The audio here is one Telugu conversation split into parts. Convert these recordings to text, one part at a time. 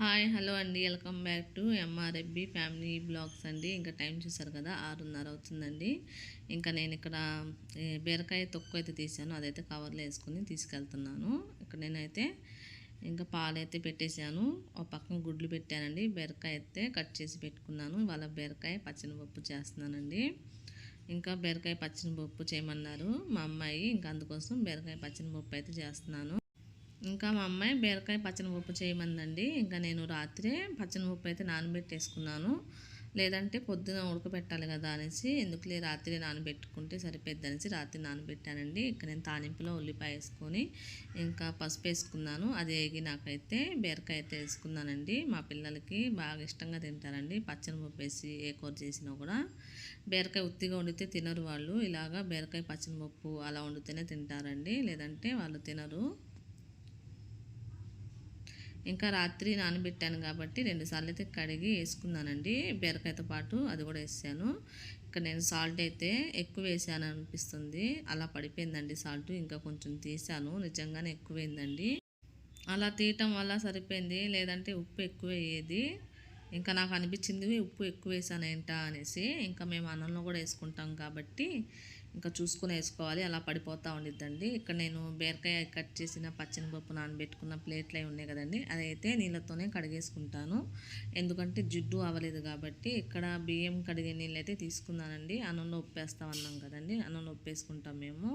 హాయ్ హలో అండి. Welcome back to MRFB family vlogs అండి. ఇంకా టైం చూసారు కదా ఆరున్నర అవుతుందండి. ఇంకా నేను ఇక్కడ బీరకాయ తొక్కు అయితే తీసాను అదైతే కవర్లో వేసుకుని తీసుకెళ్తున్నాను. ఇక్కడ నేనైతే ఇంకా పాలైతే పెట్టేశాను. ఒక పక్కన గుడ్లు పెట్టానండి. బీరకాయ అయితే కట్ చేసి పెట్టుకున్నాను. ఇవాళ బీరకాయ పచ్చనిపప్పు చేస్తున్నానండి. ఇంకా బీరకాయ పచ్చనిపప్పు చేయమన్నారు మా అమ్మాయి. ఇంకా అందుకోసం బీరకాయ పచ్చనిపప్పు అయితే చేస్తున్నాను. ఇంకా మా అమ్మాయి బీరకాయ పచ్చని ఉప్పు చేయమందండి. ఇంకా నేను రాత్రే పచ్చని ఉప్పు అయితే నానబెట్టేసుకున్నాను. లేదంటే పొద్దున ఉడకబెట్టాలి కదా అనేసి ఎందుకులే రాత్రి నానబెట్టుకుంటే సరిపోద్ది అనేసి రాత్రి నానబెట్టానండి. ఇక్కడ నేను తానింపులో ఉల్లిపాయ వేసుకొని ఇంకా పసుపు వేసుకున్నాను. అది ఏగి నాకైతే బీరకాయ అయితే వేసుకున్నానండి. మా పిల్లలకి బాగా ఇష్టంగా తింటారండి. పచ్చని పప్పు వేసి ఏ కూర చేసినా కూడా బీరకాయ ఉత్తిగా వండితే తినరు వాళ్ళు. ఇలాగా బీరకాయ పచ్చని పప్పు అలా వండితేనే తింటారండి. లేదంటే వాళ్ళు తినరు. ఇంకా రాత్రి నానబెట్టాను కాబట్టి రెండుసార్లు అయితే కడిగి వేసుకున్నానండి. బీరకాయతో పాటు అది కూడా వేసాను. ఇక్కడ నేను సాల్ట్ అయితే ఎక్కువ వేసాను అనిపిస్తుంది. అలా పడిపోయిందండి సాల్ట్. ఇంకా కొంచెం తీసాను. నిజంగానే ఎక్కువైందండి. అలా తీయటం వల్ల సరిపోయింది. లేదంటే ఉప్పు ఎక్కువ అయ్యేది. ఇంకా నాకు అనిపించింది ఉప్పు ఎక్కువ వేసాను ఏంటా అనేసి. ఇంకా మేము అన్నంలో కూడా వేసుకుంటాం కాబట్టి ఇంకా చూసుకొని వేసుకోవాలి. అలా పడిపోతూ ఉండిద్దండి. ఇక్కడ నేను బీరకాయ కట్ చేసిన పచ్చని పప్పు నానబెట్టుకున్న ప్లేట్లు అవి ఉన్నాయి కదండి. అదైతే నీళ్ళతోనే కడిగేసుకుంటాను. ఎందుకంటే జిడ్డు అవ్వలేదు కాబట్టి ఇక్కడ బియ్యం కడిగే నీళ్ళు అయితే తీసుకున్నానండి. అన్నంలో ఉప్పేస్తాం అన్నాం కదండి. అన్నంలో ఉప్పేసుకుంటాం మేము.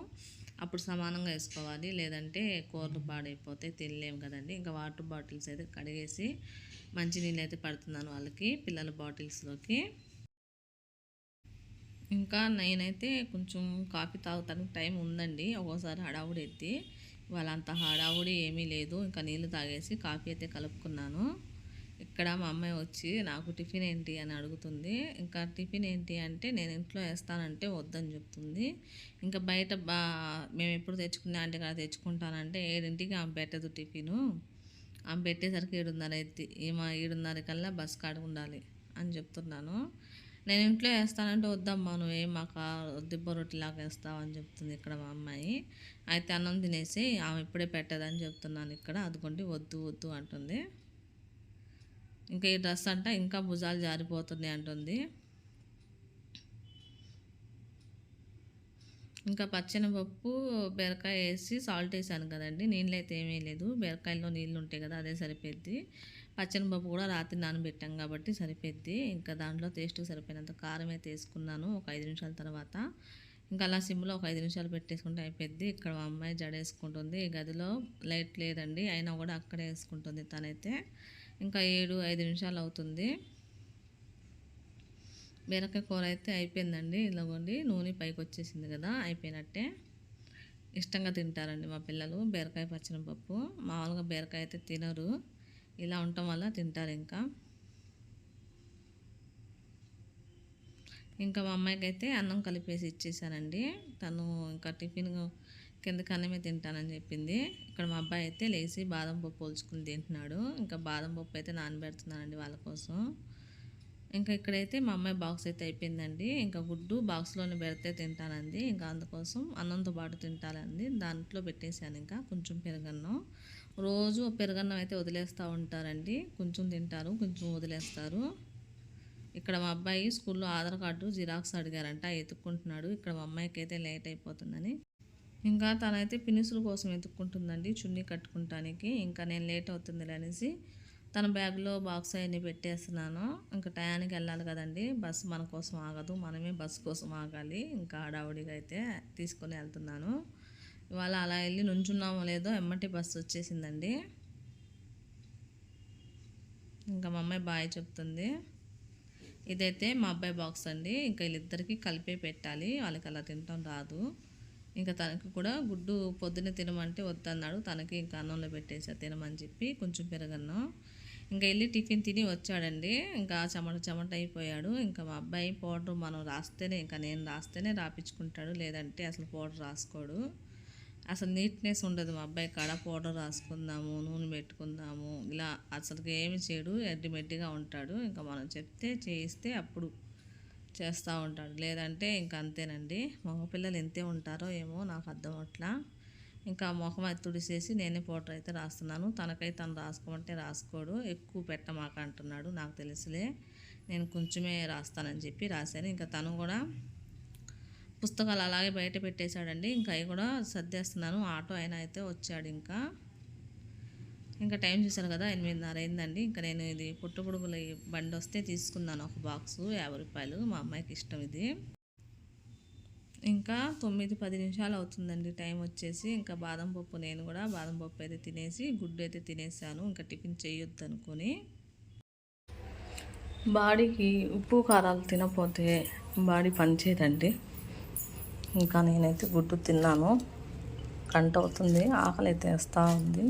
అప్పుడు సమానంగా వేసుకోవాలి. లేదంటే కూరలు పాడైపోతే తినలేము కదండి. ఇంకా వాటర్ బాటిల్స్ అయితే కడిగేసి మంచి నీళ్ళు అయితే పడుతున్నాను వాళ్ళకి పిల్లల బాటిల్స్లోకి. ఇంకా నేనైతే కొంచెం కాఫీ తాగుతానికి టైం ఉందండి. ఒక్కోసారి హడావుడి ఎత్తి ఇవాళ అంత హడావుడి ఏమీ లేదు. ఇంకా నీళ్ళు తాగేసి కాఫీ అయితే కలుపుకున్నాను. ఇక్కడ మా అమ్మాయి వచ్చి నాకు టిఫిన్ ఏంటి? అని అడుగుతుంది. ఇంకా టిఫిన్ ఏంటి అంటే నేను ఇంట్లో వేస్తానంటే వద్దని చెప్తుంది. ఇంకా బయట బా మేము ఎప్పుడు తెచ్చుకునే అంటే కదా తెచ్చుకుంటానంటే ఏడింటికి ఆమె పెట్టదు టిఫిను. ఆమె పెట్టేసరికి ఏడున్నర ఎత్తి ఈమె ఏడున్నర కల్లా బస్ కాడ ఉండాలి అని చెప్తున్నాను. నేను ఇంట్లో వేస్తానంటే వద్దమ్మా నువ్వేం మాకు దిబ్బ రొట్టెలాగా వేస్తావు అని చెప్తుంది ఇక్కడ మా అమ్మాయి. అయితే అన్నం తినేసి ఆమె ఇప్పుడే పెట్టదని చెప్తున్నాను ఇక్కడ అదిగోండి వద్దు వద్దు అంటుంది. ఇంకా ఈ డ్రెస్ అంట ఇంకా భుజాలు జారిపోతున్నాయి అంటుంది. ఇంకా పచ్చెనపప్పు బీరకాయ వేసి సాల్ట్ వేసాను కదండి నీళ్ళు అయితే ఏమీ లేదు. బీరకాయలో నీళ్ళు ఉంటాయి కదా అదే సరిపోద్ది పచ్చెనపప్పు కూడా రాత్రి నానబెట్టాం కాబట్టి సరిపోద్ది. ఇంకా దాంట్లో టేస్ట్కి సరిపోయినంత కారం అయితే వేసుకున్నాను ఒక ఐదు నిమిషాల తర్వాత. ఇంకా అలా సిమ్లో ఒక ఐదు నిమిషాలు పెట్టేసుకుంటే అయిపోద్ది. ఇక్కడ మా అమ్మాయి జడ వేసుకుంటుంది. ఈ గదిలో లైట్ లేదండి. అయినా కూడా అక్కడే వేసుకుంటుంది తనైతే. ఇంకా ఏడు ఐదు నిమిషాలు అవుతుంది. బీరకాయ కూర అయితే అయిపోయిందండి. ఇలాగోండి నూనె పైకి వచ్చేసింది కదా అయిపోయినట్టే. ఇష్టంగా తింటారండి మా పిల్లలు బీరకాయ పచ్చని పప్పు మామూలుగా బీరకాయ అయితే తినరు. ఇలా ఉండటం వల్ల తింటారు ఇంకా. ఇంకా మా అమ్మాయికి అయితే అన్నం కలిపేసి ఇచ్చేసానండి తను ఇంకా టిఫిన్ కింద కన్నమే తింటానని చెప్పింది. ఇక్కడ మా అబ్బాయి అయితే లేచి బాదం పప్పు పోల్చుకుని తింటున్నాడు. ఇంకా బాదం పప్పు అయితే నానబెడుతున్నానండి వాళ్ళ కోసం. ఇంకా ఇక్కడైతే మా అమ్మాయి బాక్స్ అయితే అయిపోయిందండి. ఇంకా గుడ్డు బాక్స్లోనే పెడితే తింటానండి ఇంకా అందుకోసం అన్నంతో పాటు తింటానండి దాంట్లో పెట్టేశాను ఇంకా కొంచెం పెరగన్నం. రోజు పెరుగన్నం అయితే వదిలేస్తూ ఉంటారండి. కొంచెం తింటారు కొంచెం వదిలేస్తారు. ఇక్కడ మా అబ్బాయి స్కూల్లో ఆధార్ కార్డు జిరాక్స్ అడిగారంట ఎత్తుక్కుంటున్నాడు. ఇక్కడ మా అమ్మాయికి అయితే లేట్ అయిపోతుందని. ఇంకా తనైతే పినిసుల కోసం ఎత్తుక్కుంటుందండి చున్నీ కట్టుకుంటానికి. ఇంకా నేను లేట్ అవుతుంది అనేసి తన బ్యాగ్లో బాక్స్ అవన్నీ పెట్టేస్తున్నాను. ఇంకా టయానికి వెళ్ళాలి కదండి. బస్సు మన కోసం ఆగదు. మనమే బస్సు కోసం ఆగాలి. ఇంకా హడావుడిగా అయితే తీసుకొని వెళ్తున్నాను. ఇవాళ అలా వెళ్ళి నుంచున్నామో లేదో ఎమ్మటి బస్సు వచ్చేసిందండి. ఇంకా మా అమ్మాయి బాయ్ చెప్తుంది. ఇదైతే మా అబ్బాయి బాక్స్ అండి. ఇంకా వీళ్ళిద్దరికీ కలిపే పెట్టాలి. వాళ్ళకి అలా తినటం రాదు. ఇంకా తనకి కూడా గుడ్డు పొద్దున్నే తినమంటే వద్దన్నాడు. తనకి ఇంకా అన్నంలో పెట్టేసా తినమని చెప్పి కొంచెం పెరగన్నం. ఇంకా వెళ్ళి టిఫిన్ తిని వచ్చాడండి. ఇంకా చెమట చెమట అయిపోయాడు. ఇంకా మా అబ్బాయి పౌడర్ మనం రాస్తేనే ఇంకా నేను రాస్తేనే రాపించుకుంటాడు లేదంటే అసలు పౌడర్ రాసుకోడు. అసలు నీట్నెస్ ఉండదు మా అబ్బాయి కాడ. పౌడర్ రాసుకుందాము నూనె పెట్టుకుందాము. ఇలా అసలు ఏమి చేయడు ఎడ్డిమెడ్డిగా ఉంటాడు. ఇంకా మనం చెప్తే చేయిస్తే అప్పుడు చేస్తూ ఉంటాడు. లేదంటే ఇంకా అంతేనండి. మగపిల్లలు ఎంతే ఉంటారో ఏమో నాకు అర్థం అట్లా. ఇంకా మొహం అయితే తుడిసేసి నేనే పౌడర్ అయితే రాస్తున్నాను. తనకైతే తను రాసుకోమంటే రాసుకోడు. ఎక్కువ పెట్టమాక అంటున్నాడు నాకు తెలుసులే. నేను కొంచెమే రాస్తానని చెప్పి రాశాను. ఇంకా తను కూడా పుస్తకాలు అలాగే బయట పెట్టేశాడండి. ఇంకా అవి కూడా సర్దేస్తున్నాను. ఆటో అయినా అయితే వచ్చాడు ఇంకా. ఇంకా టైం చూశాను కదా ఎనిమిదిన్నర అయిందండి. ఇంకా నేను ఇది పుట్టుపుడుగుల బండి వస్తే తీసుకున్నాను. ఒక బాక్సు యాభై రూపాయలు. మా అమ్మాయికి ఇష్టం ఇది. ఇంకా తొమ్మిది పది నిమిషాలు అవుతుందండి. టైం వచ్చేసి ఇంకా బాదం పప్పు నేను కూడా బాదం పప్పు అయితే తినేసి గుడ్డు అయితే తినేసాను. ఇంకా టిఫిన్ చేయొద్దు అనుకొని. బాడీకి ఉప్పు కారాలు తినపోతే బాడీ పనిచేయదండి. ఇంకా నేనైతే గుడ్డు తిన్నాను. కంట అవుతుంది ఆకలి అయితే వేస్తూ ఉంది.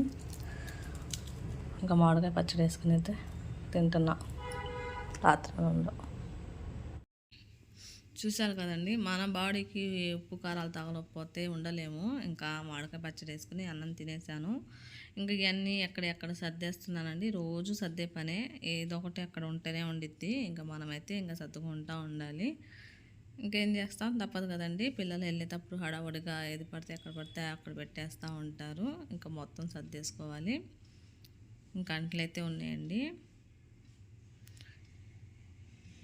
ఇంకా మామిడికాయ పచ్చడి వేసుకుని అయితే తింటున్నా రాత్రి నుండి చూశారు కదండి మన బాడీకి ఉప్పు కారాలు తగలకపోతే ఉండలేము. ఇంకా మామిడికాయ పచ్చడి వేసుకుని అన్నం తినేసాను. ఇంకా ఇవన్నీ ఎక్కడెక్కడ సర్దేస్తున్నానండి రోజు సర్దే పనే. ఏదో ఒకటి అక్కడ ఉంటేనే ఉండిద్ది. ఇంకా మనమైతే ఇంకా సర్దుకుంటూ ఉండాలి. ఇంకేం చేస్తాం? తప్పదు కదండి. పిల్లలు వెళ్ళేటప్పుడు హడావుడిగా ఏది పడితే ఎక్కడ పడితే అక్కడ పెట్టేస్తూ ఉంటారు. ఇంకా మొత్తం సర్దేసుకోవాలి. ఇంకా అంట్లయితే ఉన్నాయండి.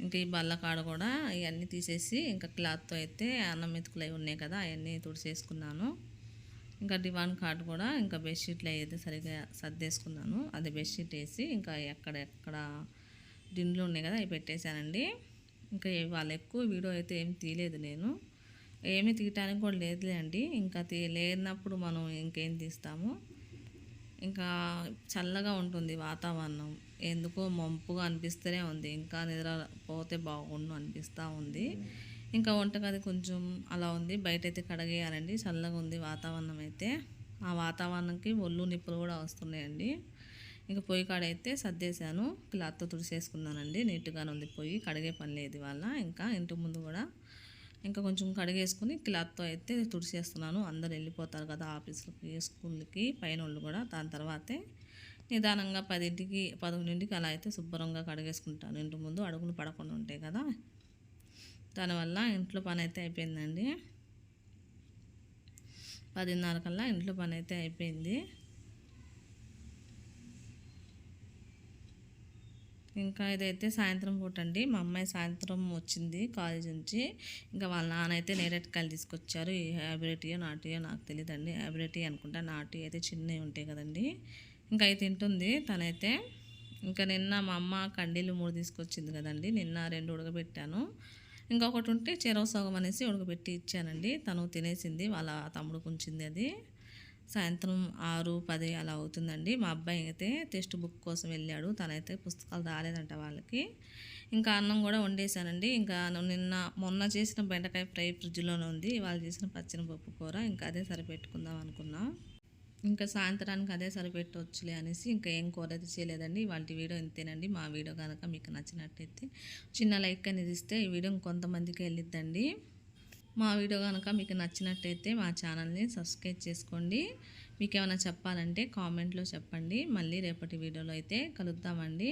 ఇంకా ఈ బల్ల కాడ కూడా ఇవన్నీ తీసేసి ఇంకా క్లాత్తో అయితే అన్నం మెతుకులు అవి ఉన్నాయి కదా అవన్నీ తుడిసేసుకున్నాను. ఇంకా డివాన్ కార్డ్ కూడా ఇంకా బెడ్షీట్లు అయితే సరిగా సర్దేసుకున్నాను. అది బెడ్షీట్ వేసి ఇంకా ఎక్కడెక్కడ దిండ్లు ఉన్నాయి కదా అవి పెట్టేశానండి. ఇంకా వాళ్ళు ఎక్కువ వీడియో అయితే ఏం తీయలేదు నేను. ఏమీ తీయటానికి కూడా లేదులే అండి. ఇంకా తీ లేనప్పుడు మనం ఇంకేం తీస్తాము? ఇంకా చల్లగా ఉంటుంది వాతావరణం. ఎందుకో మంపుగా అనిపిస్తూనే ఉంది. ఇంకా నిద్ర పోతే బాగుండు అనిపిస్తూ ఉంది. ఇంకా వంటగది కొంచెం అలా ఉంది. బయట అయితే కడగేయాలండి. చల్లగా ఉంది వాతావరణం అయితే. ఆ వాతావరణంకి ఒళ్ళు నిప్పులు కూడా వస్తున్నాయండి. ఇక పొయ్యి కాడ అయితే సర్దేశాను. క్లాత్తో తుడిసేసుకున్నానండి. నీట్గానే ఉంది పొయ్యి. కడిగే పని లేదు ఇవాళ. ఇంకా ఇంటి ముందు కూడా ఇంకా కొంచెం కడిగేసుకుని క్లాత్తో అయితే తుడిచేస్తున్నాను అందరు వెళ్ళిపోతారు కదా ఆఫీసులకి స్కూల్కి పైన వాళ్ళు కూడా. దాని తర్వాతే నిదానంగా పదింటికి పదకొండింటికి అలా అయితే శుభ్రంగా కడిగేసుకుంటాను. ఇంటి ముందు అడుగులు పడకుండా ఉంటాయి కదా. దానివల్ల ఇంట్లో పని అయితే అయిపోయిందండి. పదిన్నర కల్లా ఇంట్లో పని అయితే అయిపోయింది. ఇంకా ఇదైతే సాయంత్రం పూట అండి మా అమ్మాయి సాయంత్రం వచ్చింది కాలేజ్ నుంచి. ఇంకా వాళ్ళ నాన్న అయితే నేరేటకాయలు తీసుకొచ్చారు. ఈ హ్యాబిలిటీయో నాటియో నాకు తెలియదండి హ్యాబిలిటీ అనుకుంటా. నాటి అయితే చిన్నవి ఉంటాయి కదండి. ఇంకా అయితే తింటుంది. తనైతే ఇంకా నిన్న మా అమ్మ కండీలు మూడు తీసుకొచ్చింది కదండి. నిన్న రెండు ఉడకబెట్టాను. ఇంకొకటి ఉంటే చెరవ సగం అనేసి ఉడకబెట్టి ఇచ్చానండి. తను తినేసింది. వాళ్ళ తమ్ముడు ఉంచింది అది. సాయంత్రం ఆరు పది అలా అవుతుందండి. మా అబ్బాయి అయితే టెక్స్ట్ బుక్ కోసం వెళ్ళాడు. తనైతే పుస్తకాలు రాలేదంట వాళ్ళకి. ఇంకా అన్నం కూడా వండేసానండి ఇంకా నిన్న మొన్న చేసిన బెండకాయ ఫ్రై ఫ్రిడ్జ్లోనే ఉంది. వాళ్ళు చేసిన పచ్చిన పప్పు కూర. ఇంకా అదే సరిపెట్టుకుందాం అనుకున్నా. ఇంకా సాయంత్రానికి అదే సరిపెట్టవచ్చులే అనేసి ఇంకా ఏం కూర అయితే చేయలేదండి. వాటి వీడియో ఇంతేనండి. మా వీడియో కనుక మీకు నచ్చినట్టయితే చిన్న లైక్ అనేది ఇస్తే ఈ వీడియో కొంతమందికి వెళ్ళిద్దండి. మా వీడియో కనుక మీకు నచ్చినట్టయితే మా ఛానల్ని సబ్స్క్రైబ్ చేసుకోండి. మీకు ఏమైనా చెప్పాలంటే కామెంట్లో చెప్పండి. మళ్ళీ రేపటి వీడియోలో అయితే కలుద్దామండి.